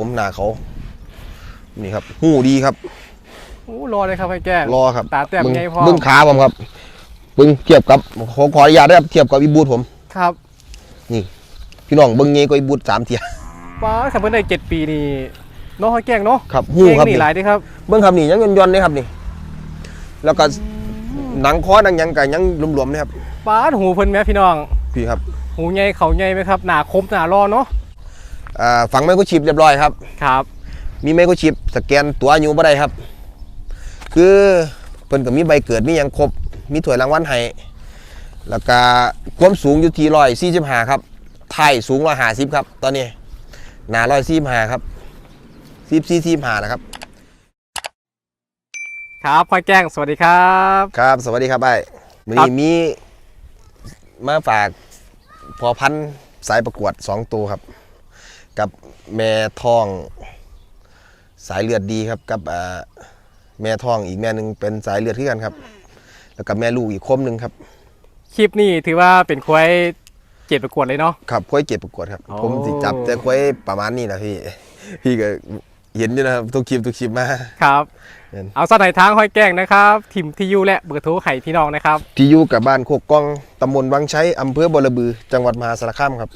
ผมหนาเขา นี่ครับหูดีครับโอ้รอเลยครับให้แก้งรอครับตาแต้มบึงไงพ่อบึงขาผมครับบึงเทียบกับขอขออนุญาตได้ครับเทียบกับอีบูดผมครับพี่น้องเบิ้งเงี้ยก็อีบูดสามเทียป้าขับเพิ่นได้เจ็ดปีนี่น้องให้แก้งเนาะครับหูแก้งครับนี่นี่หลายเด้ครับเบิ้งครับนี่ยังย่อนๆนี่ครับนี่ แล้วก็หนังคอหนังหยังกัยังหลวมๆนี่ครับป้าดหูเพิ่นแม่พี่น้องพี่ครับ หูใหญ่เขาใหญ่ไหมครับหนาคมหนารอเนาะอ่า ฝังไมโครชิปเรียบร้อยครับครับ มีไมโครชิปสแกนตัวอายุบ่ได้ครับ คือเพิ่นก็มีใบเกิดมีหยังครบมีถ้วยรางวัลให้แล้วก็ความสูงอยู่ที่ร้อยสี่สิบห้าครับไทยสูงร้อยห้าสิบครับ ตอนนี้หนาร้อยสี่ห้าครับสิบสี่สิบห้านะครับ ครับพ่อแก้งสวัสดีครับ ครับ สวัสดีครับไอ้วันครันี้บมีมาฝากพอพันธุ์สายประกวดสองตัวครับ กับแม่ทองสายเลือดดีครับ กับอ่าแม่ทองอีกแม่หนึ่งเป็นสายเลือดที่กันครับ แล้วก็แม่ลูกอีกคมหนึ่งครับ คลิปนี้ถือว่าเป็นควายเจ็ดประกวดเลยเนาะครับควายเจ็บประกวดครับโอ้ผมสิจับแต่ควายประมาณนี้นะพี่พี่ก็เห็นอยู่นะครับทุกคลิปทุกคลิปมาครับเห็นเอาสักหน่อยทางห้อยแก้งนะครับทิมที่อยู่และเบอร์โทรไข่พี่น้องนะครับที่อยู่กับบ้านโคกกองตำบลวังใช้อำเภอบรบือ จังหวัดมหาสารคามครับ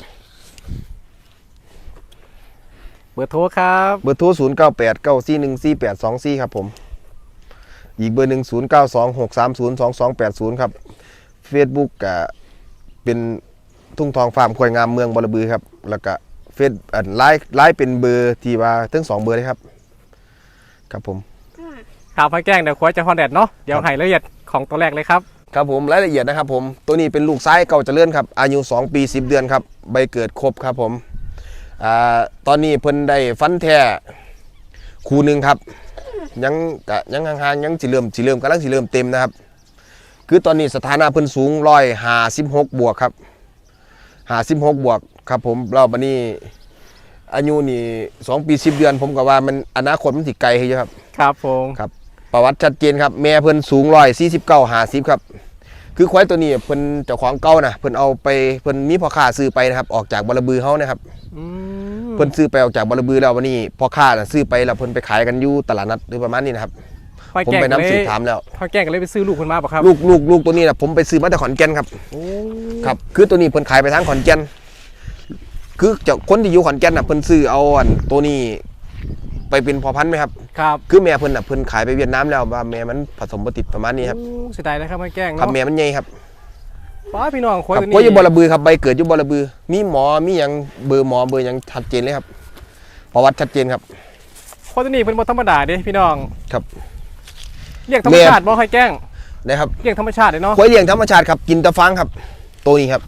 เบอร์โทรครับเบอร์โทร0 9 8 9 4 1 4 8 2 4 ครับผม อีกเบอร์หนึ่ง0 9 2 6 3 0 2 2 8 0 ครับ Facebook ก็เป็นทุ่งทองฟาร์มควายงามเมืองบรบือครับ แล้วก็เฟซอันไลน์ไลน์เป็นเบอร์ที่ว่าทั้งสองเบอร์เลยครับ ครับผมครับห้อยแก้งเดี๋ยวควายจะฮอนแดดเนาะเดี๋ยวครับให้ละเอียดของตัวแรกเลยครับ ครับผมรายละเอียดนะครับผมตัวนี้เป็นลูกซ้ายเก่าเจริญครับ อายุ 2 ปี 10 เดือนครับ ใบเกิดครบครับผม อ่าตอนนี้เพิ่นได้ฟันแท้คู่หนึ่งครับ ยังกะยังห่างๆยังสิเริ่มสิเริ่มกำลังสิเริ่มเต็มนะครับ คือตอนนี้สถานะเพิ่นสูงร้อยห้าสิบหกบวกครับห้าสิบหกบวกครับผมเราบันนี้อายุนี่สองปีสิบเดือน ผมก็ว่ามันอนาคตมันสิไกลให้เยอะครับ ครับผมครับ ประวัติชัดเจนครับ แม่เพิ่นสูงร้อยสี่สิบเก้าหาสิบครับ คือควายตัวนี้เพิ่นเจ้าของเก่านะเพิ่นเอาไปเพิ่นมีพ่อค้าซื้อไปนะครับ ออกจากบรบือเฮานะครับ อืมเพิ่นซื้อไปออกจากบรบือแล้ววันนี้พ่อค้าน่ะซื้อไปแล้วเพิ่นไปขายกันอยู่ตลาดนัดหรือประมาณนี้นะครับห้อยผมแก้งไปก็น้ำเลสืบถามแล้วห้อยแก้งก็เลยไปซื้อลูกคุณมาบอกครับลูกลูกลูกตัวนี้นะผมไปซื้อมาจากขอนแก่นครับ โอ้ครับ คือตัวนี้เพิ่นขายไปทางขอนแก่น คือเจ้าคนที่อยู่ขอนแก่นน่ะเพิ่นซื้อเอาอันตัวนี้ ไปเป็นพอพันธุ์ไหมครับ ครับคือแม่เพิ่นน่ะเพิ่นขายไปเวียดนามแล้วว่าแม่มันผสมบ่ติดประมาณนี้ครับโอ้เสียดายนะครับห้อยแก้งครับเนาะแม่มันใหญ่ครับ ป้าพี่น้องควายครับตัวนี้เพราะอยู่บอระบือครับใบเกิดอยู่บอระบือ มีหมอมีหยังเบอร์หมอเบอร์หยังชัดเจนเลยครับประวัติชัดเจนครับ ควายตัวนี้เป็นบ่ธรรมดาเด้พี่น้องครับเรียกธรรมชาติบ่ห้อยแก้งนะครับเรียกธรรมชาติเลยเนาะควายเลี้ยงธรรมชาติครับกินแตะฟังครับ ตัวนี้ครับ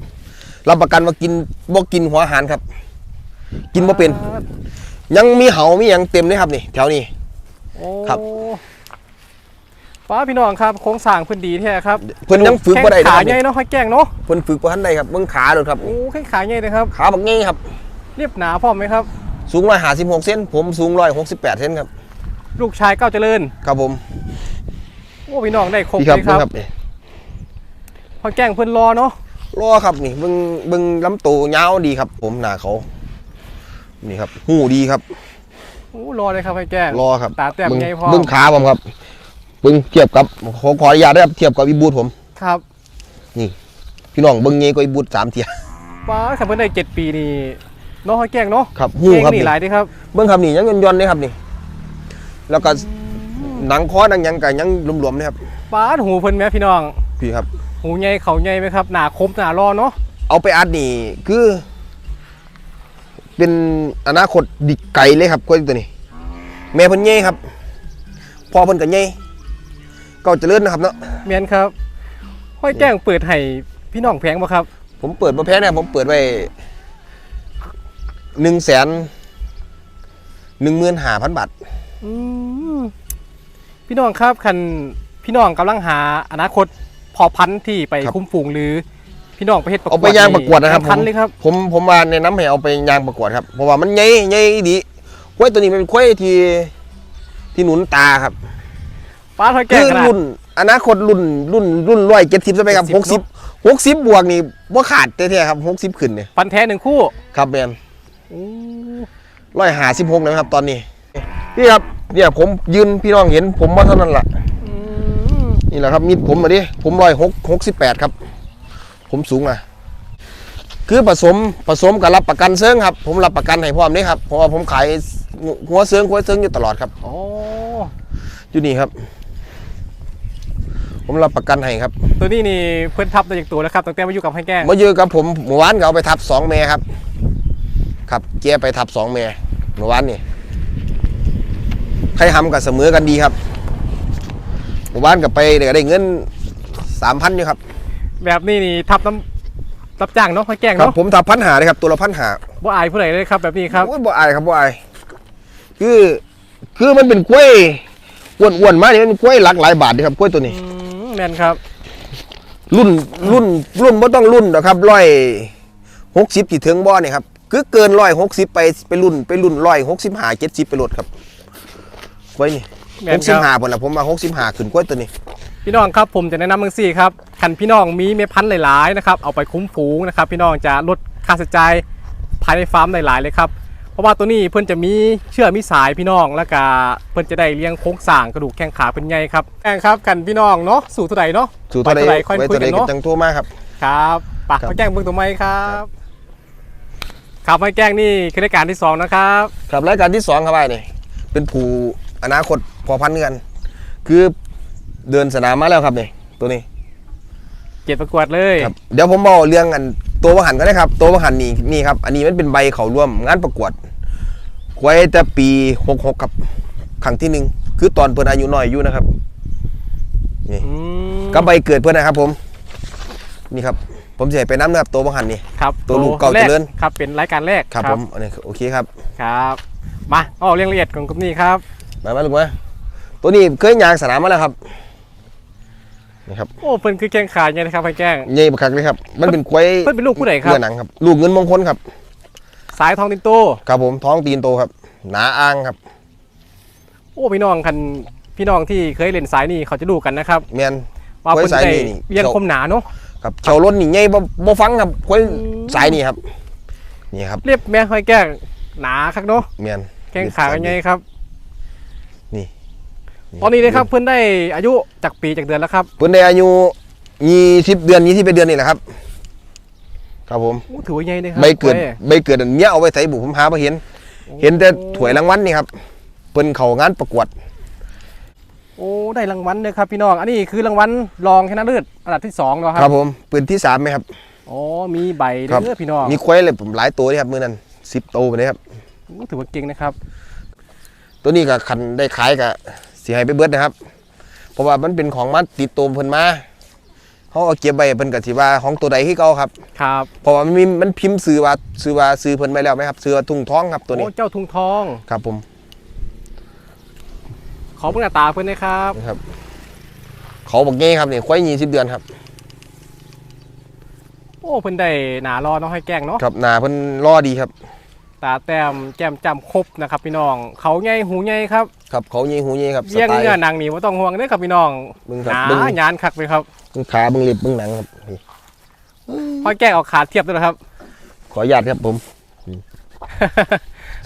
รับประกันว่ากินบ่กินหัวอาหารครับ กินบ่เป็น ยังมีเหามีหยังเต็มเลยครับนี่ แถวนี้ โอ้ครับ ป้าพี่น้องครับโครงสร้างเพื้นดีแท้ครับเพิ่นยังฝึกบ่ได้แข้งนะคขารับใหญ่นี่เนาะห้อยแก้งเนาะเพิ่นฝึกบ่ทันได้ครับเบิ่งขาโดดครับ โอ้แข้งขาใหญ่เลยครับขาบักงี้ครับ เรียบหนาพร้อมไหมครับ สูง156เซนผมสูง168เซนครับ ลูกชายเก้าวเจริญครับผมโอ้พี่น้องได้ครบพี่ครับเลยคเบิ่รังบครับนี่ห้อยแก้งเพิ่นรอเนาะรอครับนี่เบิ่งเบิ่งลำตัวยาวดีครับ ผมหน้าเขา นี่ครับหูดีครับโอ้รอเลยครับห้อยแก้งรอครับตาแต้มเบิ่งไงพ่อเบิ่งขาผมครับ เบิ่งเทียบกับขอขออนุญาตได้ครับเทียบกับอีบูดผมครับพี่น้องเบิ่งเงี้ยก็อีบูดสามเทียป้าขับเพิ่นได้เจ็ดปีนี่น้องห้อยแก้งเนาะครับหูแข้งครับนี่นี่หลายเด้ครับเบิ่งครับนี่ยังย่อนๆนี่ครับนี่ แล้วก็หนังคอหนังหยังก็ยังหลวมๆนี่ครับป้าดหูเพิ่นแม่พี่น้องพี่ครับ หูใหญ่เขาใหญ่ไหมครับหนาคมหนารอเนาะเอาไปอัดนี่คือ เป็นอนาคตดิไกลเลยครับกล้วยตัวนี้ แม่เพิ่นใหญ่ครับพ่อเพิ่นก็ให ญ่ก็เจริญนะครับเนาะเมียนครับห้อยแก้งเปิดให้พี่น้องแพงบ่ครับ ผมเปิดบ่แพ้นะผมเปิดไว้หนึ่งแสนหนึ่งหมื่นห้าพันบาทอืมพี่น้องครับคันพี่น้องกำลังหาอนาคตพอพันธุ์ที่ไปครับคุ้มฝูงหรือ พี่น้องไปเฮ็ดประกวดเอาไปย่างประกวดนะครับพันธุ์เลยครับ ผมผมว่าในะน้ำให้เอาไปยางประกวดครับเพราะว่ามันใหญ่ใหญ่ดีควายตัวนี้มันเป็นควายที่ที่หนุนตาครับ ป้าห้อยแก้คืงอขนาดรุ่นอนาคตรุ่นรุ่นรุ่นร้อยเจ็ดสิบใช่ไหมครับหกสิบ70หกสิบบวกนี่ว่าขาดแท้ๆครับหกสิบขึ้นเนี่ยฟันแท้หนึ่งคู่ครับแมนโอ้ร้อยหาสิบหกนะครับตอนนี้นี่ครับเนี่ยผมยืนพี่น้องเห็น ผมว่าเท่านั้นแหละอืมนี่แหละครับมีดผมมาดิผมร้อยหกหกสิบแปดครับ ผมสูงอะคือผสมผสมกับรับประกันเซิงครับ ผมรับประกันให้พร้อมนี่ครับเพราะว่าผมขายหัวเซิงหัวเซิงอยู่ตลอดครับโอ้อยู่นี่ครับ ผมรับประกันให้ครับตัวนี้นี่เพื่อนทับตัวจากตัวแล้วครับตั้งแต่มาอยู่กับให้แกล้งมาเยอะกับผมเมื่อวานก็เอาไปทับสองเมครับครับเกียไปทับสองเมเมื่อวานนี่ใครทำกับเสมอกันดีครับเมื่อวานกับไปเดี๋ยวได้เงินสามพันอยู่ครับ แบบนี้นี่ทับน้ำรับจ้างเนาะให้แกล้งครับเนาะผมทับพันหาเลยครับตัวละพันหาบ่อายผู้ใดเลยครับแบบนี้ครับโอ้ยบ่อายครับบ่อายคือคือมันเป็นกล้วยอ้วนๆมาเนี่ยมันเป็นกล้วยหลักหลายบาทดีครับกล้วยตัวนี้อืม แมนครับ รุ่นรุ่นรุ่นบ่ต้องรุ่นนะครับร้อยหกสิบที่ถึงบ่อนี่ครับคือเกินร้อยหกสิบไปไปรุ่นไปรุ่นร้อยหกสิบห้าเจ็ดสิบไปรถครับกล้วยนี่แมหนกคสิบรับห้าผลละผมมาหกสิบห้าขึ้นกล้วยตัวนี้ พี่น้องครับผมจะแนะนำมังสี่ครับคันพี่น้องมีเมพันธุ์หลายๆนะครับเอาไปคุ้มฝูงนะครับพี่น้องจะลดค่าใช้จ่ายภายในฟาร์มหลายๆเลยครับ เพราะว่าตัวนี้เพื่อนจะมีเชื่อกมีสายพี่น้องแล้วก็เพื่อนจะได้เลี้ยงโครงสร้างกระดูกแข้งขาเป็นไงครับแองครับกันพี่น้องเนาะสู่เท่าไหร่เนาะสู่เท่าไปใดเท่าไหร่ค่อยไว้คุยเท่าใดกันก็เนาะจังโทั่วมากครับครับปะครับมาแกล้งเบิ่งตัวไม้ครับครับมาแกล้งนี่คือรายการที่สองนะครับครับรายการที่สองครับไอ้นี่เป็นผู้อนาคตพอพันธุ์กันคือเดินสนามมาแล้วครับนี่ตัวนี้ เกียรติประกวดเลยครับเดี๋ยวผมบอกเรื่องอันตัวประหันก็ได้ครับ ตัวประหันนี่นี่ครับ อันนี้มันเป็นใบเขาร่วมงานประกวดไว้แต่ปี66ครับครั้งที่หนึ่งคือตอนเพิ่นอายุน้อยอยู่นะครับนี่อืมก็ใบเกิดเพิ่นนะครับ ผม นี่ครับ ผมจะให้ไปน้ำนะครับ ตัวประหันนี่ ครับตัวลูกเก่าแรเจริญ ครับเป็นรายการแรกครับผมอันนี้โอเคครับ ครับมาเอาเรื่องละเอียดของกลุ่มนี้ครับ มามาลูกมาตัวนี้เคยยางสนามมาแล้วครับ นี่ครับโอ้เพิ่นคือแกล้งขาใหญ่นะครับให้แกล้งใหญ่บักคักเลยครับ มันเป็นควายเพิ่นเป็นลูกผู้ใดครับเนื้อหนังครับ ลูกเงินมงคลครับ สายทองตินโตครับผมท้องตีนโตครับ หนาอ่างครับ โอ้พี่น้องคันพี่น้องที่เคยเล่นสายนี่เขาจะดูกันนะครับแม่นว่าไว้เพิ่นสายได้นี่นี่ เรียงคมหนาเนาะครับเขียวล้นนี่ใหญ่บ่บ่ฟังครับควายอืมสายนี่ครับ นี่ครับเรียบแม่ให้แกล้งหนาคักเนาะแม่นแกล้งขากันไงครับนี่ ตอนนี้นะครับเพิ่นได้อายุจากปีจากเดือนแล้วครับเพิ่นได้อายุ20เดือน20เดือนนี่แหละครับ ครับผมโอ้ถือว่าใหญ่เลยครัใบเกิดว้ยใบเกิดอันเนี้ยเอาไว้ใส่บุผมหาบ่เห็น เห็นแต่ถ้วยรางวัลนี่ครับเพิ่นเข้างานประกวด โอ้ได้รางวัลเลยครับพี่น้องอันนี้คือรางวัลรองชนะเลิศอันดับที่สองเนาะคครัรับบผมปืนที่สามไหมครับโอ้มีใบครับเด้อพี่น้องมีควายเลยผมหลายตัวเลยครับมื้อนั้น10ตัวไปเลยครับ โอ้ถือว่าเก่งนะครับ ตัวนี้ก็คันได้ขายก็ สิให้ไปเบิดนะครับ เพราะว่ามันเป็นของมันติดตัวเพิ่นมาเขาเอาเก็บไว้เพิ่นก็สิว่าของตัวใดที่เก่าครับ ครับ เพราะว่ามันมีมันพิมพ์ซื้อว่าซื้อว่าซื้อเพิ่นไว้แล้วไหมครับซื้อว่าทุ่งท้องครับตัวนี้โอ้เจ้าทุงทอง ครับผมขอเพิ่งหน้าตาเพื่อนนะครับ นะครับ เขาบอกงี้ครับนี่ควาย20เดือนครับ โอ้เพิ่นได้หนารอน้องให้แกล้งเนาะครับหน้าเพิ่นรอดีครับ ตาแต้มแก้มจำครบนะครับพี่น้อง เขาใหญ่หูใหญ่ครับครับเขายิงหูยิงครับสเลี้ยงไตล์เนื้อหนังนี่ว่าต้องห่วงเด้อครับพี่น้องมึงคหรับนาเบิ่งหยานคักเลยครับเบิ่งขาเบิ่งเล็บเบิ่งหนังครับนี่ห้อยแกล้งเอาขาเทียบด้วยนะครับ ขออนุญาตครับผมอืม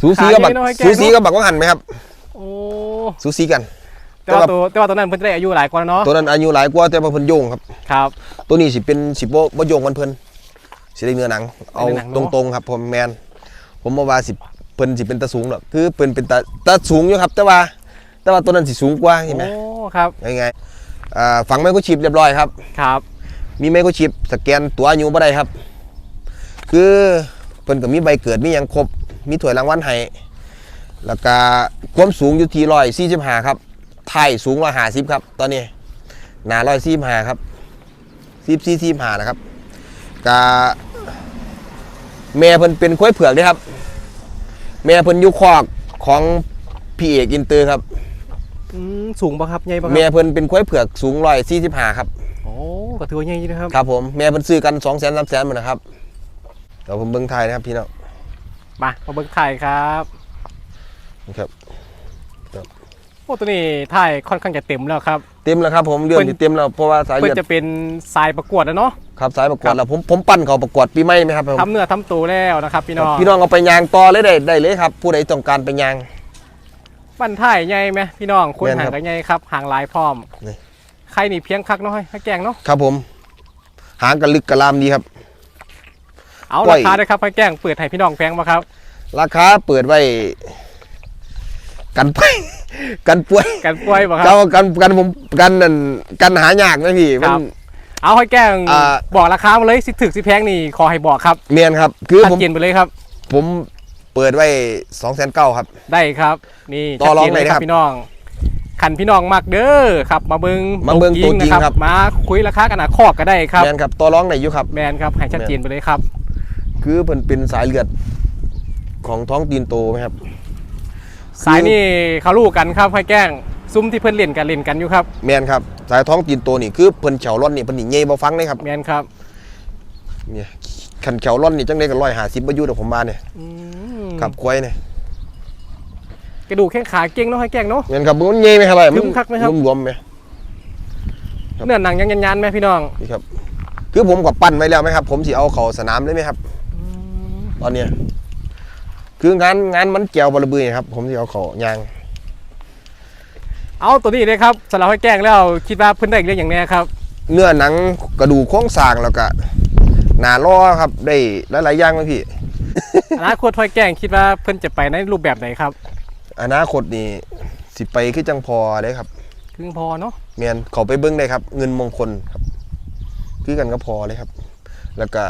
สูสีกับบักขาใหญ่น้อยแก้วสูสีกับบักว่างหันไหมครับโอ้สูสีกันแต่ว่าตัวแต่ว่าตัวนั้นเพิ่นจะได้อายุหลายกว่าเนาะตัวนั้นอายุหลายกว่าแต่ว่าเพิ่นโยงครับครับ ตัวนี้สิเป็นสิบ่บ่โยงกันเพิ่นสิได้เนื้อหนัง เอาได้เนื้อหนังตเนอะรงๆครับผมแมน ผมบ่ว่าสิเพิ่นสิเป็นตาสูงหรอกคือเพิ่นเป็นตาตาสูงอยู่ครับ แต่ว่า แต่ว่าตัวนั้นสิสูงกว่าเห็นไหมโอ้ครับยังไงอ่าฝังไมโครชิปเรียบร้อยครับ ครับมีไมโครชิปสแกนตัวอายุบ่ได้ครับ คือเพิ่นก็มีใบเกิดมีหยังครบมีถ้วยรางวัลให้แล้วก็ความสูงอยู่ที่145ครับไทยสูง150ครับ ตอนนี้หนา145ครับ14 45นะครับกะ แม่เพิ่นเป็นควายเผือกเด้ครับ แม่เพิ่นอยู่คอกของพี่เอกอินเตอร์ครับ อืมสูงปะครับใหญ่ปะคแม่รับเพิ่นเป็นควายเผือกสูง145ครับ โอ้ก็ถือว่าใหญ่อยู่นะครับ ครับผมแม่เพิ่นซื้อกัน2 0 0 0 0 0 3 0 0 0 0หมดนะครับเดี๋ยวผมเบิ่งไทายนะครับพี่น้องมามาเบิ่งไข่ครับ นี่ครับ โอ้ตัวนี้ถ่ายค่อนข้างจะเต็มแล้วครับ เต็มแล้วครับผมเรื่องเพิ่นที่เต็มแล้วเพราะว่าสายเพื่เลืออดจะเป็นสายประกวดแล้วเนาะ ครับสายประกวครัดบ แล้วผมผมปั้นเขาประกวดปีใหม่ไหมครับผมทำเนื้อทำตัวแล้วนะครับ พี่น้องพี่น้องเอาไปยางต่อเลยได้ได้เลยครับ ผู้ใดต้องการไปยางบ้านถ่ายใหญ่ไหมพี่น้องคนแม่นห่างครับกันใหญ่ครับห่างหลายพร้อมนี่ ใครนี่เพียงคักเนาะให้แกงเนาะครับผม หางกันลึกกระลามดีครับ เอาปล่ราอย คาด้วยครับให้แกงเปิดให้พี่น้องแพงมาครับ ราคาเปิดไว้ กันป่วย กันป่วยกันป่วยบ่คเจ้ารับกันกันผมกันนั่นกันหายากนะพี่มัครันบเอาให้แกงอ่า บอกราคามาเลยสิถึกสิแพงนี่ขอให้บอกครับเมียนครับ คือชัดผมเจนไปเลยครับ ผมเปิดไว้สองแสนเก้าครับ ได้ครับ นี่ต่อรองชัดเจนเลยเลยคครัรับบพี่น้องขันพี่น้องมักเด้อครับ มาเบิงมาเบิ่งตัวจริงนะครับ มาคุยราคากันหนาคอกก็ได้ครับแมนครับตัวร้องไหนอยู่ครับ แมนครับให้ชัดเจนไปเลยครับ คือเพิ่นเป็นสายเลือดของท้องตีนโตไหมครับ สายนี่เขาลูกกันครับให้แกล้งซุ้มที่เพิ่นเล่นกันเล่นกันอยู่ครับแมนครับ สายท้องตีนโตนี่คือเพิ่นเฉาร่อนนี่เพิ่นนี่เย่บ่ฟังเลยครับแมนครับเนี่ยขันเฉาร่อนนี่จังได้กันร้อยหาสิบประยุทธ์ผมมาเนี่ยอืมครับควายเนี่ยกระดูกแข้งขาเก่งเนาะให้แกล้งเนาะ แมนครับมันเย่ไหมครับคึมคักไหมครับ รวมๆไหม ครับ เนื้อหนังยังยันๆไหมพี่น้องนี่ครับ คือผมกับปั้นไว้แล้วไหมครับ ผมสิเอาเขาสนามได้ไหมครับ ตอนเนี้ย คืองานงานมันแก้วบลบือครับ ผมสิเอาเขายางเอาตัวนี้เลยครับสำหรับให้แกล้งแล้วคิดว่าเพิ่นได้เรื่องอย่างแน่ครับ เนื้อหนังกระดูกโครงสร้างแล้วก็หนาล้อครับได้หลายๆอย่างไหมพี่ อนาคตให้แกล้งคิดว่าเพิ่นจะไปในรูปแบบไหนครับ อนาคตนี่สิไปคือจังพอเลยครับครึ่งพอเนาะเมียนเขาไปเบิ้งได้ครับ เงินมงคลครับคือกันก็พอเลยครับ แล้วก็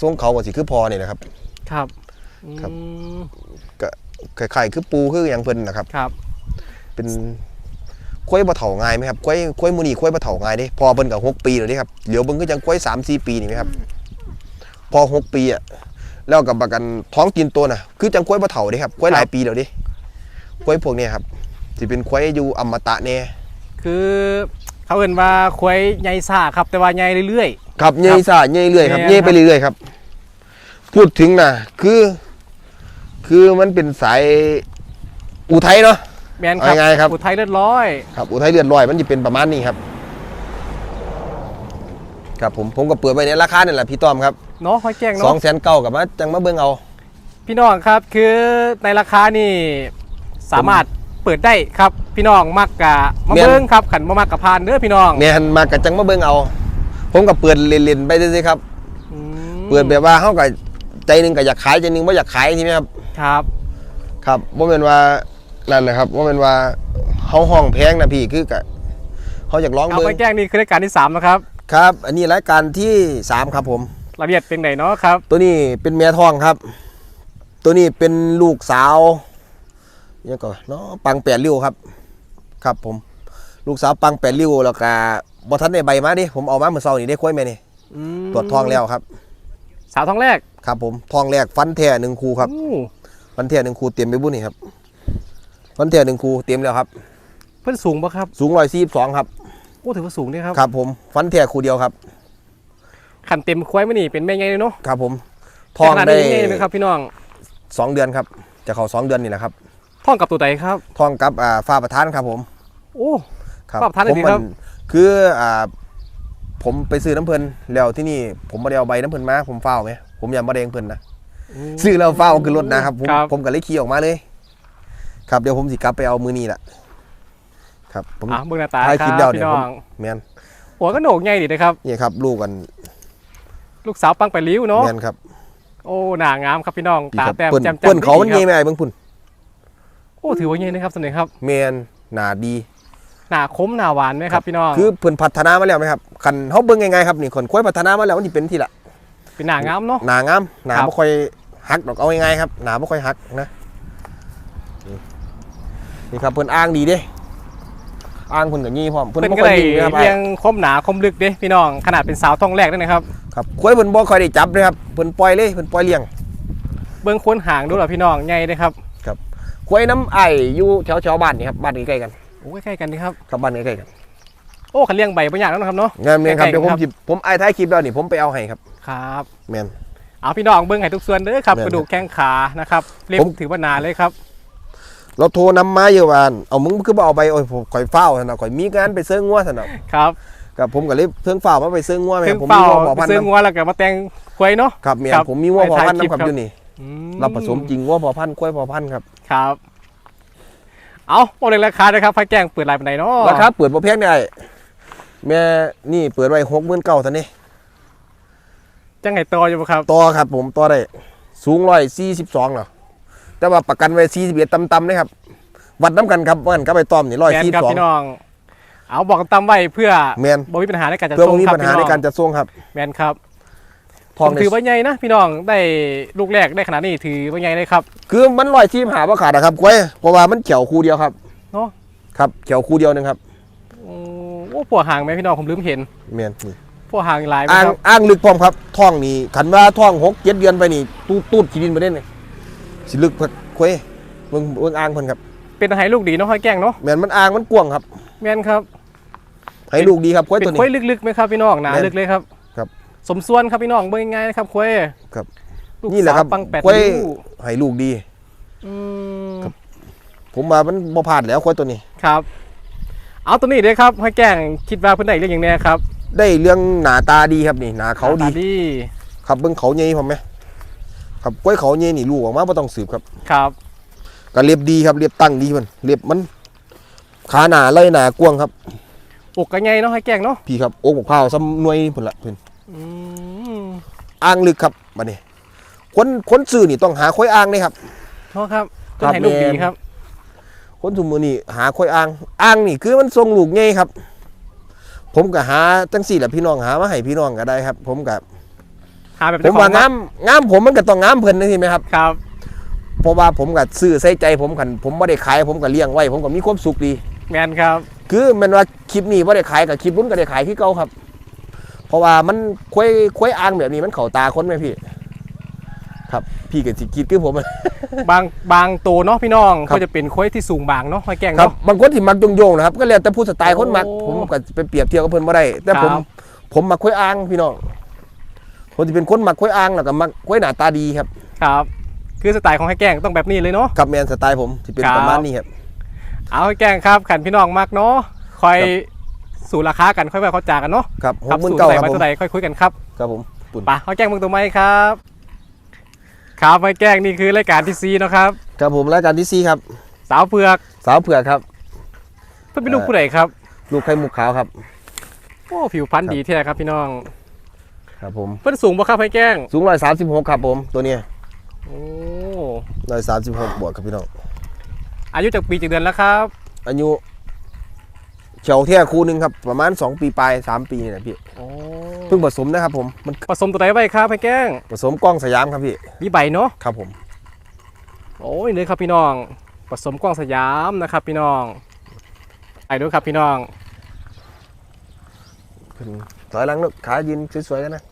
ทรงเขาก็สิคือพอนี่นะครับ ครับ ครับ อืมก็คล้ายๆคือปูคืออย่างเพิ่นนะครับ ครับ เป็นควายบ่เฒ่าง่ายไหมครับควายควายหมูนี่ควายบ่เฒ่าง่ายเด้พอเพิ่นก็หกปีแล้วเด้ครับเดี๋ยวเบิ่งก็จังควาย3 4ปีนี่ไหมครับ พอหกปีอะแล้วกับประกันท้องกินตัวน่ะ คือจังควายบ่เฒ่าเด้ครับควายหลายปีแล้วเด้ควายพวกเนี้ยครับสิเป็นควายอยู่อมตะแน่คือเขาเอ่นว่าควายใหญ่ซ่าครับ แต่ว่าใหญ่เรื่อย ครับเย่ยซ่าเย่ยเรื่อยครับแม่นเย่ยไปเรื่อยๆครับ พูดถึงนะคือ คือมันเป็นสายอุทัยเนาะๆแมนครับเอาไงครับ อุทัยเลือดร้อย ครับอุทัยเลือดลอยมันจะเป็นประมาณนี้ครับ ครับผมผมก็เปิดไว้ในราคานี่แหละพี่ต้อมครับเนาะห้อยแจ้งสอเนาะงแสนเก้ากับมาจังมาเบิ่งเอา พี่น้องครับคือในราคานี่สามารถเปิดได้ครับ พี่น้องมักกะมาแม่น เบิ้งครับขันมามักกะพานเด้อพี่น้องแม่นมากับจังมาเบิ่งเอา ผมก็เปิดเล่นๆไปซื่อๆครับ อืมเปิดแบบว่าเฮาก็ใจหนึงก็อยากขายใจหนึงบ่อยากขายใช่ไหมครับ ครับ ครับบ่แม่นว่านั่นแหละครับบ่แม่นว่าเฮาห้องแพงนะพี่คือก็เฮาอยากลองเอาเบิ่ไปงแจ้งนี่คือรายการที่สามนะครับครับ อันนี้รายการที่3ครับผมรายละเอียดเป็นไหนเนาะครับ ตัวนี้เป็นแม่ท้องครับ ตัวนี้เป็นลูกสาวยังก่อนเนาะปังแปดริ้วครับ ครับผม ลูกสาวปังแปดริ้วแล้วก็บ่ทันได้ใบมาดิผมเอามาเมื่อเช้านี่ได้ค่อยแม่นี่อืมตรวจท้องแล้วครับ สาวท้องแรกครับผมท้องแรกฟันแท้หนึ่งคูครับอู้ ฟันแท้หนึ่งคูเตรียมไปบุญนี่ครับฟันแท้หนึ่งคูเตรียมแล้วครับ เพิ่นสูงปะครับ สูงร้อยสี่สองครับโอ้ถือว่าสูงเนี่ยครับครับ ผมฟันแท้คูเดียวครับขันเต็มควายมานี่เป็นแม่ไงเลยเนาะครับ ผมท้องขนาดได้นี้เลยนะครับ พี่น้องสองเดือนครับ จะเข้าสองเดือนนี่แหละครับท้องกับตัวใดครับท้องกับอ่าฟ้าประทานครับผม โอ้ครับฟ้าประทานผมได้ดีครับมันคืออ่าผมไปซื้อน้ำเพลินแล้วที่นี่ผมมาได้เอาใบน้ำเพลินมาผมเฝ้าวไหมผมอยากมาแดงเพลินนะ ซื้อแล้วเฝ้าวคือรถนะครับผมครับ ผมก็เลยขี่ออกมาเลย ครับเดี๋ยวผมสิกลับไปเอามือนี่แหละครับผมอะเบิ่งหน้าตาถ่ายคคลิรัปแล้วบเนี่พี่ยน้ผอมงแมนหัวก็โหนกใหญ่ดีนะครับ นี่ครับลูกกันลูกสาวปังไปลิ้วเนาะแมนครับโอ้หนางามครับพี่น้องดีตาครับแต้มเปิ้นแจ่มๆเปิ้นเขามันดีเงี้ยครับไหมไอ้เบิ่งพุ่นโอ้ถือว่าใหญ่นะครับสนุกครับแมนหนาดี หนาคมหนาหวานไหมครับพี่น้องคือเพิ่นพัฒนามาแล้วไหมครับคันเขาเบิ่งยังไงครับนี่คนค่อยพัฒนามาแล้วมันสิเป็นที่ละ เป็นหนางามเนาะ หนางามหนาครับ ไม่ค่อยหักดอกเอาง่ายๆครับหนาไม่ค่อยหักนะนี่นี่ครับเพิ่นอ้างดีเด้อ้างเพิ่นกับยี่พร้อมเพิ่นเป็นบ่ก็ค่อยเลยนิ่งนะครับเรียงคมหนาคมลึกเด้พี่น้องขนาดเป็นสาวท้องแรกด้วยนะครับ ครับควายเพิ่นบ่ค่อยได้จับเลยครับเพิ่นปล่อยเลยเพิ่นปล่อยเลี้ยงเบื้องค้นหางดูเหรอพี่น้องใหญ่เลยครับควายน้ำไอ้อยู่แถวๆบ้านนี่ครับบ้านใกล้ๆกันโอ้ใกล้ๆกันนี่ครับครับบ้านใกล้ๆกันโอ้ขันเลี้ยงใบปัญญากแล้วนะครับเนาะ งานเมียนครับใกล้ๆเดี๋ยวผมครับสิผมไอ้ท้ายคลิปแล้วนี่ผมไปเอาให้ครับ ครับแม่นเอาพี่น้องเบื้องให้ทุกส่วนเด้อครับแม่น กระดูกแข้งขานะครับเล็บผมถือว่าหนาเลยครับ เราโทรนำมาเยอะวานเอามึงคือบ่เอาไปโอ้ยผมข่อยเฝ้าซั่นน่ะข่อยมีงานไปเซิงงัวซั่นน่ะครับกับผมก็เลยเพิ่งเฝ้ามาไปเซิงงัวแม่เพิ่งผมเป่ามีงัวพอไปพันธุ์ซื้อนํงัวแล้วก็มาแต่งควายเนาะครับแม่ครับผมมีงัวพอพันธุ์ไปถ่ายคลิปนํครับครับอยู่นี่อืมรับผสมจริงงัวพอพันธุ์กล้วยพอพันธุ์ครับครับ เอาบอกเลยราคานะครับไฟแกงเปิดรายปันไหนเนาะราคาเปิดบ่แพงได้แม่นี่เปิดไว้69,000เท่านี้ จังไงต่ออยู่บ่ครับ ต่อครับผมต่อได้ สูง142เหรอแต่ว่าประกันไว้41ต่ำๆนะครับ วัดน้ำกันครับวันกับไปต้อมนี่แมนครับพี่142น้อง เอาบอกกันตามไว้เพื่อแมนบ่มีปัญหาในการจัดเพื่อส่บ่งมีครับปัญหาพี่ในน้องการจัดส่งครับแมนครับทผองมได้ถือว่าใหญ่นะพี่น้องได้ลูกแรกได้ขนาดนี้ถือว่าใหญ่เลยครับ คือมันลอยทีมหาบ่ขาดอะครับกล้วยเพราะว่ามันเขียวคู่เดียวครับเนาะครับเขียวคู่เดียวหนึงครับโอ้โอ้ผัวหางไหมพี่น้องผมลืมเห็นแม่นนี่ ผัวหางหลายไหมอ่างครับอ่างลึกพร้อมครับท้องนี่ขันว่าท้องหกเจ็ดเดือนไปนี่ตูดตูดขี้ดินไปเด้นี่สิลึกเพิ่นกล้วยเบิ่งเบิ่งอ่างเพิ่นครับเป็นให้ลูกดีเนาะห้อยแกงเนาะแม่นมันอ่างมันกว้างครับแมนครับให้ลูกดีครับกล้วยเป็ตัวนนี้ควายลึกๆไหมครับพี่น้องหนาแม่นลึกเลยครับครับ สมส่วนครับพี่น้องเบิ่งง่ายๆนะครับควายครับลูกนี่แหละครับสาวปังแปดกล้วยนิ้วให้ลูกดี อืมครับ ผมว่ามันบ่พลาดแล้วกล้วยตัวนี้ ครับ เอาตัวนี้เด้อครับห้อยแกงคิดว่าเพิ่นได้เรื่องอย่างแน่ครับ ได้เรื่องหน้าตาดีครับนี่หน้าเขาดีตดีครับเบิ่งเขาใหญ่พร้อมไหมครับกล้วยเขาใหญ่นี่ลูกออกมาบ่ต้องสืบครับ ครับก็เรียบดีครับเรียบตั้งดีมันเรียบมันขาหนาไล่หนากว้างครับอกก็ใหญ่เนาะห้อยแกงเนาะพี่ครับโอ้กข้าวซ้ำหน่วยพุ่นละเพิ่นอืมอ่างลึกครับบัดนี้คนคนซื้อนี่ต้องหาค่อยอ่างนี่ครับเนาะครับคเพิ่รันบให้ลูกดีแม่นครับ คนสมมือนี่หาค่อยอ่างอ่างนี่คือมันทรงลูกใหญ่ครับ ผมก็หาจังสี่แหละพี่น้องหามาให้พี่น้องก็ได้ครับ ผมก็หาแบบผมว่างามงามผมมันก็ต้องงามเพิ่นนะใช่ไหมครับครับเพราะว่าผมก็ซื้อใส่ใจผมคันผมบ่ได้ขายผมก็เลี้ยงไว้ ผมก็มีความสุขดีแมนครับ คือแมันว่าคลิปนี้บ่ได้ขายกับคลิปนู้นก็ได้ขายคือเก่าครับ เพราะว่ามันควยควยอ่างแบบนี้มันเข้าตาคนไหมพี่ ครับพี่ก็สิคิดคือผม บางบางตัวเนาะพี่น้องครับ ก็จะเป็นควายที่สูงบางเนาะห้อยแกงครับเนาะ บางคนที่มักโยงๆนะครับ ก็แล้วแต่ผู้สไตล์คนมัก โอ้ผมก็ไปเปรียบเทียบกับเพิ่นบ่ได้แต่ผมครับ ผมมักควยอ่างพี่น้องผมจะเป็นคนมักควยอ่างแล้วก็มักควยหน้าตาดีครับครับ คือสไตล์ของห้อยแกงต้องแบบนี้เลยเนาะ กับแมนสไตล์ผมที่เป็นครับ ประมาณนี้ครับ เอาห้อยแกงครับขันพี่น้องมากเนาะคอยครับ สู่ราคากันค่อยไปเข้าจากันเนาะครับหครักหมื่นสู่เก้าเท่าไหร่ครับมาผมเท่าไหร่ค่อยคุยกันครับครับผมปุ่น ไปห้อยแกงเมืองตัวไม้ครับ ครับห้อยแกงนี่คือรายการที่ซีเนาะครับ ครับผมรายการที่สี่ครับ สาวเผือกสาวเผือกครับ เพื่อนเป็นลูกผู้ใดครับ ลูกไข่มุกขาวครับ โอ้ผิวพรรณดีแท้ครับพี่น้อง ครับผม เพื่อนสูงบ่ครับห้อยแกงสูงร้อยสามสิบหกครับผมตัวเนี้ยโอ้ร้อยสามสิบหกบวกครับพี่น้อง อายุจากปีจากเดือนแล้วครับ อายุเฉียวเที่ยคู่หนึ่งครับ ประมาณ2ปีปลาย3ปีนี่แหละพี่ โอ้เพิ่งผสมนะครับผมมันผสมตัวไหนไว้ครับห้อยแกงผสมกล้องสยามครับพี่มีใบเนาะครับผมโอ้ยเลยครับพี่น้อง ผสมกล้องสยามนะครับ พี่น้องไปดูครับพี่น้องเพิ่นถอยหลังลูกขายืนสวยๆกันนะ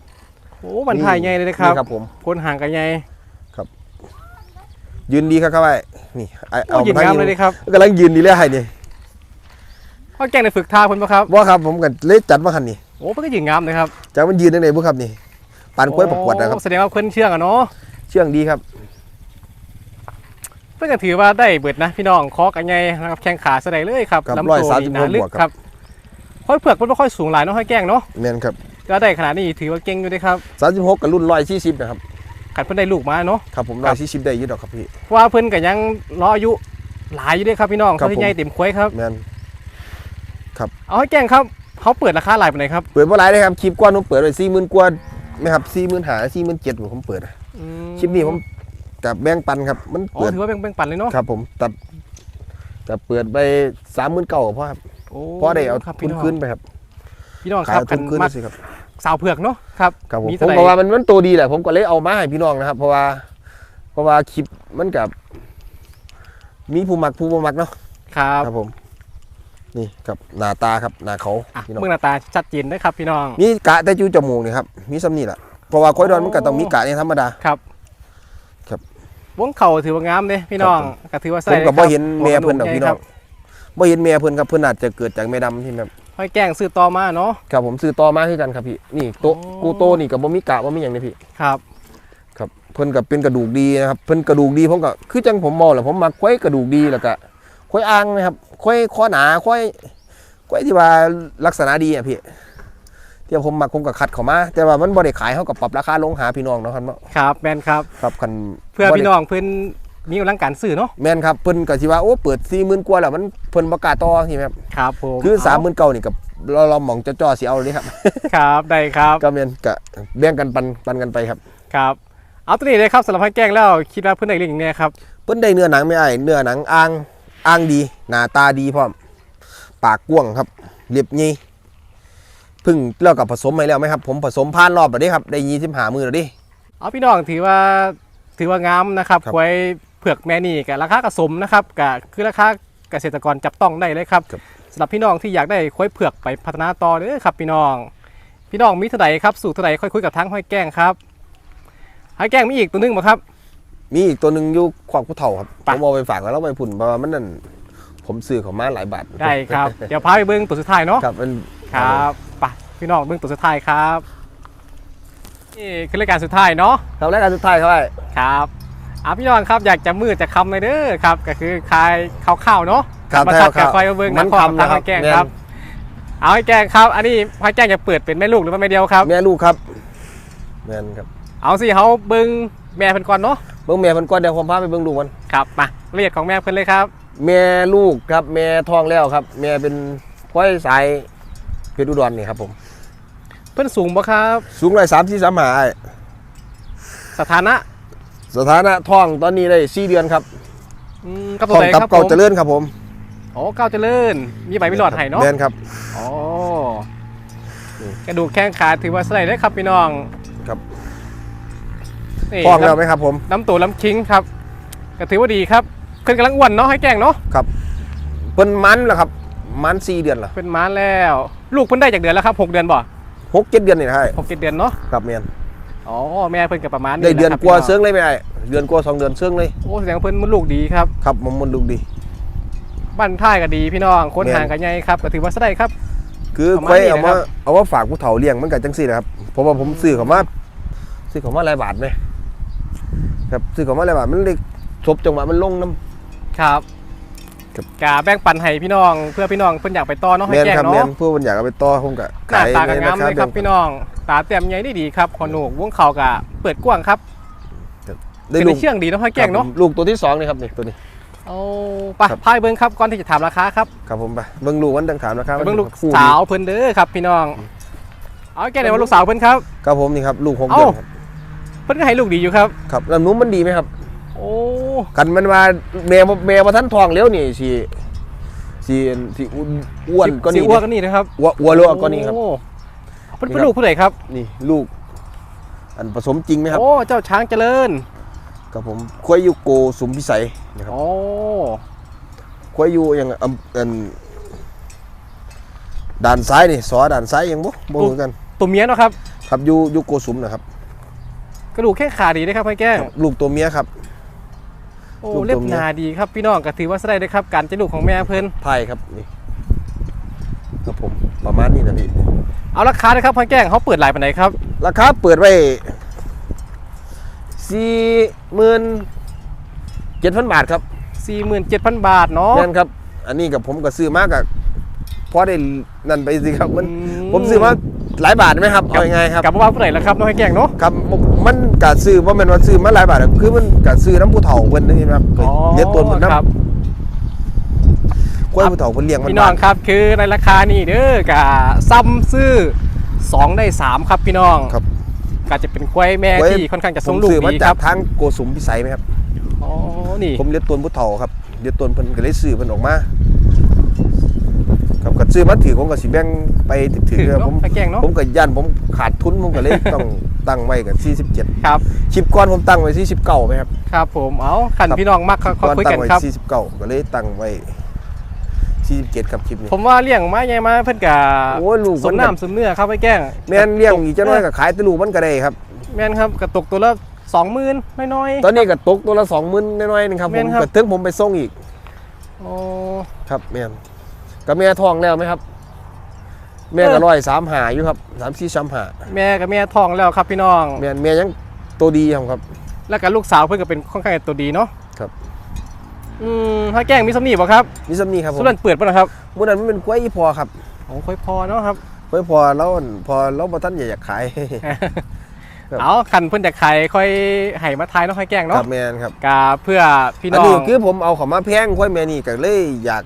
โอ้มันถ่ายไงเลยนะครับนี่ครับผมคนห่างกันไงยืนดีครับครับไอ้นี่ไอ้โอ้ยิงงามเลยนะครับกำลังยืนดีเลยให้นี่พ่อแกงในฝึกท่าคนปะครับว่าครับผมกันเลยจัดมาคันนี่ โอ้เพิ่นก็ยิงงามเลยครับจะมันยืนได้ไหนบุครับนี่ปานกล้วยประกวดนะครับโอ้แสดงว่าเพิ่นเชื่องอะเนาะเชื่องดีครับ เพิ่นก็ถือว่าได้เบิดนะพี่น้องคอกันไงนะครับแข้งขาแสดงเลยครับครับลำตัวนี่หนา136ลึกบวกคครัรับบห้อยเผือกมันไม่ค่อยสูงหลายเนาะห้อยแกงเนาะแม่นครับก็ได้ขนาดนี้ถือว่าเก่งอยู่เด้ครับ36กับรุ่น140นะครับ ขัดเพิ่นได้ลูกมาเนาะ ครับผมครับ140ได้อยืดดอกครับพี่ เพราะว่าเพิ่นก็ยังรออายุหลายอยู่เด้ครับพี่น้องครับเขาที่ใหญ่เต็มควายครับแม่นเอาให้แกงครับ เขาเปิดราคาหลายปานไหนครับเปิดบ่หลายเลยครับคลิปกว่าผมเปิดไว้40,000กว่าไหมครับ45,000 47,000ผมเปิดอะอืมคลิปนี้ผมกับแบ่งปันครับมันอ๋อเปิดถือว่าเป็นแบ่งปันเลยเนาะครับผมตัดแต่เปิดไปสามหมื่นเก้าพอครับโอ้พอได้เอาครับทุพี่นน้องคืนไปครับพี่น้องขายครับเอากัทุนนคืนมักสิครับสาวเผือกเนาะครับครับผมมีผเท่ามไหร่บอกว่ามันมันตัวดีแหละผมก็เลยเอามาให้พี่น้องนะครับ เพราะว่าเพราะว่าคลิปมันกับมีผู้มักผู้บ่มักเนาะครับ ครับผม นี่กับหน้าตาครับหน้าเขาอะพี่น้องเมื่อหน้าตาชัดเจนได้ครับพี่น้องมีกะแต่จูจมูกนี่ครับมีซ้ำนี่แหละเพราะว่าค้อยดอนมันก็ต้องมีกะนี่ธรรมดา ครับครับ วงเข่าถือว่างามเลยพี่น้องครับก็ถือว่าผใส่มกับคบ่รับเห็นเมียเพิ่นดอกหัวพี่กน้ระอดูงกใหญ่บ่เห็นเมียเพิ่นครับเพิ่นอาจจะเกิดจากแม่ดำที่แบบครับห้อยแกงซื้อต่อมาเนาะครับผมซื้อต่อมาคือกันครับพี่นี่โตะอ๋อกูโตนี่กับบ่มีกะบ่มีหยังเลยพี่ครับครับเพิ่นก็เป็นกระดูกดีนะครับเพิ่นกระดูกดีผมก็คือจังผมมองแหละผมมักควายกระดูกดีแล้วก็ ควายอ่างนะครับควายคอหนาควายควายที่ว่าลักษณะดีอะพี่ที่ผมมักผมก็คัดเข้ามา แต่ว่ามันบ่ได้ขายเฮาก็ปรับราคาลงหาพี่น้องเนาะครับเนาะครับแมนครับครับคันเพื่อบ่ได้พี่น้องเพื่อนมีกำลังการซื้อเนาะแม่นครับเพิ่นก็สิว่าโอ้เปิด40,000กว่าแล้วมันเพิ่นบ่กล้าต่อใช่ไหมครับครับผมคือเา30,000เก่านี่กับเราเราหมองจะจ่อสิเอาเลยครับ ครับได้ครับก็แม่นก็แบ่งกันปันปันกันไปครับครับเอาตัวนี้เลยครับสำหรับให้แกล้งแล้วคิดว่าเพื่อนได้เรื่องอย่างเนี้ยครับเพิ่นได้เนื้อหนังไม่ไอ้ายเนื้อหนังอ่าง อ่างดี หน้าตาดีพร้อม ปากกว้างครับเรียบงี้เพึ่งเลิกกับผสมไปแล้วไหมครับ ผมผสมผ่านรอบแล้วเดิครับ ได้ยี่สิบหามือแล้วดิเอาพี่น้องถือว่าถือว่างามนะครับครับควยเผือกแม่นี่กับราคากระสมนะครับกับคือราคาเกษตรกรจับต้องได้เลยครับครับสำหรับพี่น้องที่อยากได้ควายเผือกไปพัฒนาต่อเด้อครับ พี่น้อง พี่น้องมีเท่าไหร่ครับ สูตรเท่าไหร่ค่อยคุยกับทั้งห้อยแกล้งครับห้อยแกล้งมีอีกตัวหนึงบ่ครับ มีอีกตัวหนึ่งอยู่ขวางผู้เฒ่าครับไปผมเอาไปฝากไว้แล้วไปพุ่นเพราะว่ามันนั่นผมซื้อเขามาหลายบาทได้ครับ เดี๋ยวพาไปเบิ้งตัวสุดท้ายเนาะครับมันครับไปพี่น้องเบิ้งตัวสุดท้ายครับนี่คือรายการสุดท้ายเนาะครับรายการสุดท้ายครับไอ้ครับอะพี่น้องครับอยากจะมืดจะคำเลยเด้อครับ ก็คือคลายข้าวๆเนาะครับมาใช่ชัดคกัรับบคอยมาเบิ้งมันะนพ่อคำทางนะครับให้แกล้งครับ เอาให้แกล้งครับ อันนี้ให้แกล้งจะเปิดเป็นแม่ลูกหรือว่าแม่เดียวครับแม่ลูกครับแม่นครับ เอาสิเขาเบิ้ง แม่เพิ่นก่อนเนาะเบิ่งแม่เพิ่นก่อนเดี๋ยวผมพาไปเบิ่งลูกมันครับมาละเอียดของแม่เพิ่นเลยครับ แม่ลูกครับแม่ท้องแล้วครับ แม่เป็นควายสายเพชรอุดรนี่ครับผม เพิ่นสูงบ่ครับ สูงร้อยสามสี่สามหาไอ้สถานะสถานะท้องตอนนี้ได้สี่เดือนครับอืมกับตัท้วองไหนกับครับผเก่ามเจริญครับผมโอ้เก้าเจริญมีใบมีหลอดให้เนาะแม่นครับโอ้อืมกระดูกแข้งขาถือว่าสไลด์ได้ครับพี่น้องครับ นี่ท้องแล้วน้ำไหมครับผมน้ำตัวลำคิงครับก็ถือว่าดีครับเพิ่นกำลังอ้วนเนาะให้แกล้งเนาะครับเพิ่นมันแล้วครับมันสี่เดือนละเป็นม้าแล้ว ลูกเพิ่นได้จากเดือนแล้วครับหกเดือนบ่หกเจ็ดเดือนนี่นะให้หกเจ็ดเดือนเนาะครับแม่นอ๋อแม่เพิ่นกับประมาณนี้ได้เดือนแหละครับกว่าพี่เสื้องเลยไหมไอ้เดือนกว่าสองเดือนเสื้องเลยโอ้แสดงว่าเพิ่นมันลูกดีครับครับมันมันลูกดีบ้านท่ายก็ดีพี่น้องคนแม่นห่างกันใหญ่ครับก็ถือว่าสไลด์ครับ คือประมาณค่อยนี้เอานะครัมาบเอามาฝากผู้เฒ่าเลี้ยงมันก็จังซี่นะครับเพราะว่าผมซื้อเขามาซื้อเขามาหลายบาทไหม ครับซื้อเขามาหลายบาทมันเลยทบจังหวะมันลงน้ำ ครับครับ กาแบ่งปันให้พี่น้อง เพื่อพี่น้องเพิ่นอยากไปต่อเนาะให้แม่นแกล้งครับแม่นเนาะเพื่อมันอยากเอาไปต่อผมก็หน้าตาในก็งามเลยครับแงพี่น้อง ตาเต็มใหญ่ได้ดีครับขอหนูกวงเขากะเปิดกว้างครับได้เป็นลูกเชื่องดีเนาะให้แกล้งเนาะครับลูกตัวที่สองนี่ครับนี่ตัวนี้ เอาไปครับ พายเบิ้งครับก่อนที่จะถามราคาครับครับผมไปเบิ่งลูกมันดังถามนะครับไปเบิ้งลูกคู่สาวเพิ่นเด้อครับ พี่น้อง เอาแกไหนว่าลูกสาวเพิ่นครับ ครับผมนี่ครับลูกหกเอ้าเดือนครับ เพิ่นก็ให้ลูกดีอยู่ครับ ครับแล้วนุ่มมันดีไหมครับ โอ้กันมันว่าแม่บ่แม่บ่ทันทองแล้วนี่สิสิสิอ้วนก็สีนี่อ้วนก็นี่นะครับอ้วนอ้วนโลก็นี่ครับโอ้เพิ่นนี่เป็นครับลูกผู้ใดครับ นี่ลูก อันผสมจริงไหมครับ โอ้เจ้าช้างเจริญครับผมควายยูโกสุมพิสัยนะครับโอ้ควายยูอย่างอำอันด่านซ้ายนี่สอด่านซ้ายยังบ่บ่เหมือนกันตัวเมียเนาะครับ ครับยูยูโกสุมนะครับ กระดูกแข้งขาดีนะครับให้แกล้งลูกตัวเมียครับ โอ้ลูกตัวเมีย เล็บหนาดีครับพี่น้องก็ถือว่าสได้เลยครับการจะลูกของแม่เพิ่นไทยครับนี่ครับผมประมาณนี้นะพี่เอาราคาเลยครับให้แกล้งเขาเปิดหลายปานไหนครับราคาเปิดไว้สี่หมื่นเจ็ดพันบาทครับ47,000 บาทเนาะ นั่นครับ อันนี้กับผมก็ซื้อมากกับพอได้นั่นไปสิครับมัน อืม ผมซื้อมา หลายบาทไหมครับเอายังไงครับกลับมาว่าผู้ใดแล้วครับน้องให้แกล้งเนาะครับมันกะซื้อว่ามันว่าซื้อมาหลายบาทครับคือมันกะซื้อน้ำผู้เฒ่าเพิ่นนี่ครับเลี้ยงตัวเพิ่นครัน้ำบกล้วยผู้เฒ่าเพิ่นเลี้ยงมันพี่น้องครับ คือในราคานี่เด้อกะซ้ำซื้อ2ได้3ครับพี่น้องครับก็จะเป็นกล้วยแม่กล้วยที่ค่อนข้างจะผทรงมลูกซื้อมาดีคจารักบทางโกสุมพิสัยไหมครับอ๋อนี่ผมเลี้ยงตัวผู้เฒ่าครับเลี้ยงตัวเพิ่นก็เลยซื้อเพิ่นออกมาครับก็ ซื้อมาถือผมก็สิแบ่งไปถือถือๆครับเนาะผมให้แกล้งเนาะผมก็ย่านผมขาดทุนผมก็เลยต้องตั้งไว้กับ47ครับชิปก้อนผมตั้งไว้49ไหมครับครับ ผมเอาขันครับพี่น้องมักเขาคุยกันตั้งไว้ครับ49ก็เลยตั้งไว้47ครับคลิปนี้ผมว่าเลี้ยงมาใหญ่มาเพิ่นกะโอ้ยลูกสมน้ำสมเนื้อครับให้แกล้งแม่นเลี้ยงอีกจังน้อยก็ขายแตลูกมันก็ได้ครับแม่นครับกระตกตัวละ20,000น้อยตอนนี้ก็ตกตัวละ20,000น้อยๆนึงครับผแม่มนครับก็ถึงผมไปส่งอีกๆโอ้ ครับแม่น ก็แม่ท้องแล้วไหมครับ แม่ก็เออร้อยสามหาอยู่ครับสามสี่สามหาแม่กับแม่ท้องแล้วครับพี่น้องแม่นแม่ยังตัวดีครับครับแล้วก็ลูกสาวเพื่อนก็เป็นค่อนข้างจะตัวดีเนาะครับอืมห้อยแกล้งมีสำนีบ่ครับมีสำนีครับผมส่วนเปิดป่ะนะครับมื้อนั้นมันเป็นกล้วยอีพอครับโอ้ค่อยพอเนาะครับกล้วยพอแล้วพอเราบ่ทันอยากขายครับเอาคันเพื่อนจะขายค่อยให้มาทายเนาะห้อยแกล้งคเนาะรับแม่นครับกาเพื่อพี่อันน้อนี้งคือผมเอาเของมาแพงกล้วยแม่นี่ก็เลยอยาก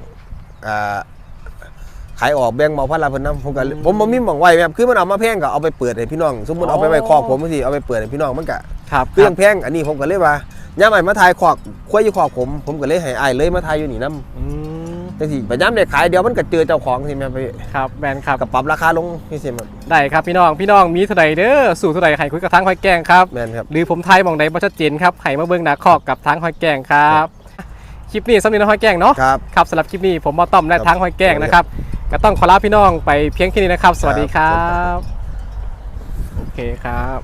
อ่า ขายออกแบ่งเบาภาระเพิ่นนํผมก็เลยผมบ่มีหม่องไว้แบบคือมันเอามาแพงก็เอาไปเปิดให้พี่น้อง สมมุติเอาไปไว้คอกผมจังซี่เอาไปเปิดให้พี่น้องมันก็ครับเครื่องแพงอันนี้ผมก็เลยว่าย่ามไอ้มาทายคอกควายอยู่คอกผมผมก็เลยให้อ้ายเลยมาทายอยู่นี่นํอืมจังซี่ไปย่ามได้ขายเดี๋ยวมันก็เจอเจ้าของใช่ไหมครับพี่ครับแมนครับก็ปรับราคาลงพี่สิครับได้ครับพี่น้องพี่น้องมีเท่าใดเด้อสู่เท่าใดให้คุยกับทางห้อยแกล้งครับแม่นครับหรือผมทายหมองใดบ่ชัดเจนครับให้มาเบิ่งหน้าคอกกับทางห้อยแกล้งครับคลิปนี้สำหรับน้องห้อยแกล้งเนาะครับครับสำหรับคลิปนี้ผมมาต้อมและครับทางห้อยแกล้งนะครับ ก็ต้องขอลาพี่น้องไปเพียงแค่นี้นะครับ สวัสดีครัครับบโอเคครับ